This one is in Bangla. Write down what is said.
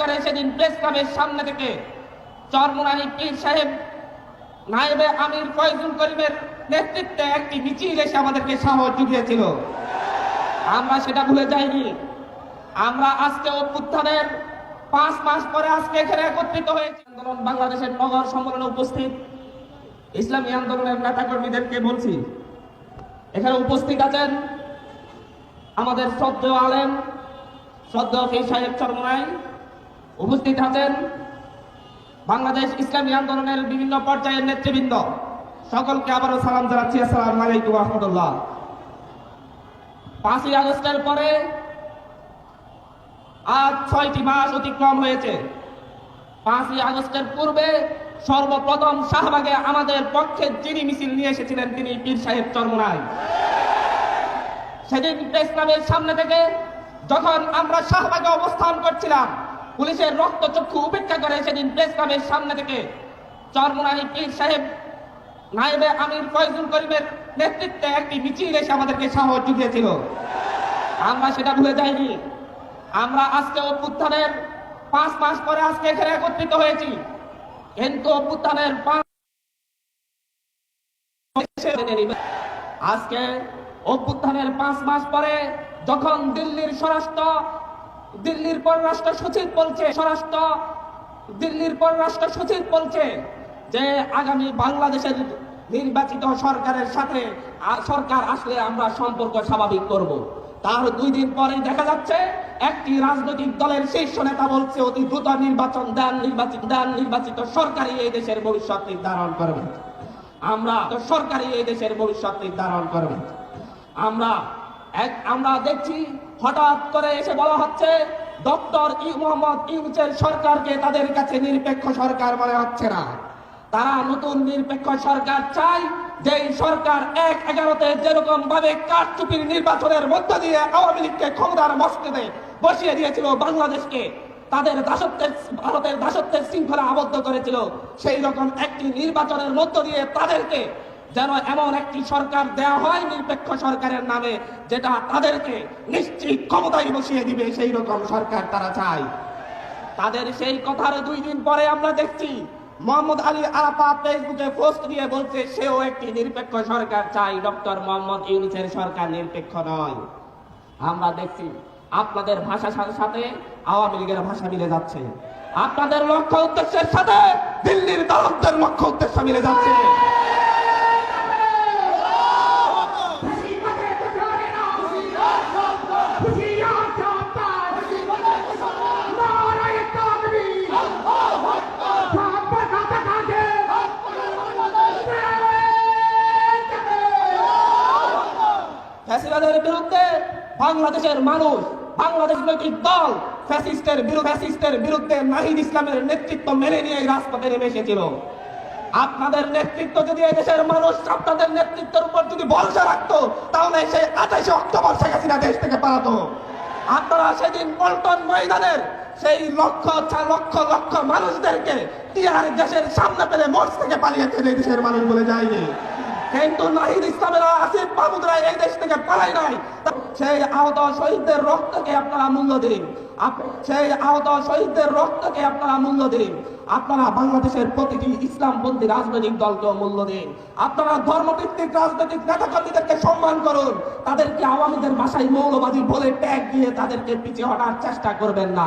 করে সেদিন প্রেস ক্লাবের সামনে থেকে চরমুনানি পীর সাহেব, নায়েবে আমির ফয়জুল করিমের নেতৃত্বে একটি মিছিল এসে আমাদেরকে সাহস জুগিয়েছিল। আমরা সেটা ভুলে যাইনি। আমরা আজকে অভ্যুত্থানের পাঁচ মাস পরে আজকে এখানে একত্রিত হয়েছি। আন্দোলন বাংলাদেশের নগর সম্মেলনে উপস্থিত ইসলামী আন্দোলনের নেতাকর্মীদেরকে বলছি, এখানে উপস্থিত আছেন আমাদের শ্রদ্ধেয় আলেম, শ্রদ্ধেয় ফির সাহেব চরমনাই উপস্থিত আছেন বাংলাদেশ ইসলামী আন্দোলনের বিভিন্ন পর্যায়ের নেতৃবৃন্দ। সকলকে আবারও সালাম জানাচ্ছি। আসসালামু আলাইকুম রহমতুল্লাহ। পাঁচই আগস্টের পরে আজ ছয়টি মাস অতিক্রম হয়েছে। পাঁচই আগস্টের পূর্বে সর্বপ্রথম শাহবাগে আমাদের পক্ষে যিনি মিছিল নিয়ে এসেছিলেন, তিনি পীর সাহেব চরমনাই। সেদিন প্রেস ক্লাবের সামনে থেকে যখন আমরা শাহবাগে অবস্থান করছিলাম পুলিশের রক্তচক্ষু উপেক্ষা করে সেদিন প্রেস ক্লাবের সামনে থেকে চরমনাই পীর সাহেব নাইবে আমির ফয়জুল করিমের নেতৃত্বে একটি মিছিল এসে আমাদেরকে সাহস জুগিয়েছিল। আমরা সেটা ভুলে যাইনি। আমরা আজকে অভ্যুত্থানের পাঁচ মাস পরে আজকে এখানে একত্রিত হয়েছি। কিন্তু অভ্যুত্থানের পাঁচ আজকে অভ্যুত্থানের পাঁচ মাস পরে যখন দিল্লির স্বরাষ্ট্র দিল্লির পররাষ্ট্র সচিব বলছে, স্বরাষ্ট্র, দিল্লির পররাষ্ট্র সচিব বলছে যে আগামী বাংলাদেশের নির্বাচিত সরকারের সাথে সরকার আসলে আমরা সম্পর্ক স্বাভাবিক করব। তার দুই দিন পরেই দেখা যাচ্ছে, একটি রাজনৈতিক দলের শীর্ষ নেতা বলছে, অতি দ্রুত নির্বাচন দেন, নির্বাচিত দেন, নির্বাচিত সরকারই এই দেশের ভবিষ্যৎ নির্ধারণ করবে। আমরা তো সরকারই এই দেশের ভবিষ্যৎ নির্ধারণ করবে। আমরা এক আমরা দেখছি হঠাৎ করে এসে বলা হচ্ছে, ডক্টর ই মোহাম্মদ ইউনুসের সরকারকে তাদের কাছে নিরপেক্ষ সরকার মনে হচ্ছে না। তারা নতুন নিরপেক্ষ সরকার চায়, যেই সরকার এক এগারোতে যেরকম ভাবে কারচুপির নির্বাচনের মধ্য দিয়ে আওয়ামী লীগকে ক্ষমতার মসজিদে বসিয়ে দিয়েছিল বাংলাদেশকে, তাদের দাসত্বের, ভারতের দাসত্বের শৃঙ্খলা আবদ্ধ করেছিল, সেই রকম একটি নির্বাচনের মধ্য দিয়ে তাদেরকে যেন এমন একটি সরকার দেয়া হয় নিরপেক্ষ সরকারের নামে, যেটা তাদেরকে নিশ্চিত ক্ষমতায় বসিয়ে দিবে সেই রকম সরকার তারা চায়। তাদের সেই কথার দুই দিন পরে আমরা দেখছি, মোহাম্মদ আলী আরাফা ফেসবুকে পোস্ট দিয়ে বলছে, সেও একটি নিরপেক্ষ সরকার চাই, ডক্টর মোহাম্মদ ইউনিসের সরকার নিরপেক্ষ নয়। আমরা দেখছি, আপনাদের ভাষার সাথে সাথে আওয়ামী লীগের ভাষা মিলে যাচ্ছে। আপনাদের লক্ষ্য উদ্দেশ্যের সাথে দিল্লির দালতদের লক্ষ্য উদ্দেশ্য মিলে যাচ্ছে। ফ্যাসিবাদের বিরুদ্ধে বাংলাদেশের মানুষ, বাংলাদেশ নৈতিক দল ফ্যাসিস্টের ফ্যাসিস্টের বিরুদ্ধে নাহিদ ইসলামের নেতৃত্ব মেনে নিয়ে রাজপথে নেমে এসেছিল। আপনাদের নেতৃত্ব যদি দেশের মানুষ আপনাদের নেতৃত্বের উপর যদি ভরসা রাখতো, তাহলে সেই আঠাশে অক্টোবর শেখ হাসিনা দেশ থেকে পালাতো। আপনারা সেদিন পল্টন ময়দানের সেই লক্ষ লক্ষ লক্ষ মানুষদেরকে টিয়ার দেশের সামনে পেলে মঞ্চ থেকে পালিয়েছে এই দেশের মানুষ বলে যায়নি। নাহিদ আসিফ মাহমুদরা এই দেশ থেকে পালাই নাই। সেই আহত শহীদদের রক্তকে আপনারা মূল্য দিন। সেই আহত শহীদদের রক্তকে আপনারা মূল্য দিন। আপনারা বাংলাদেশের প্রতিটি ইসলামপন্থী রাজনৈতিক দলকে মূল্য দিন। আপনারা ধর্মভিত্তিক রাজনৈতিক নেতাকর্মীদেরকে সম্মান করুন। তাদেরকে আওয়ামীদের ভাষায় মৌলবাদী বলে ট্যাগ দিয়ে তাদেরকে পিছিয়ে হটার চেষ্টা করবেন না।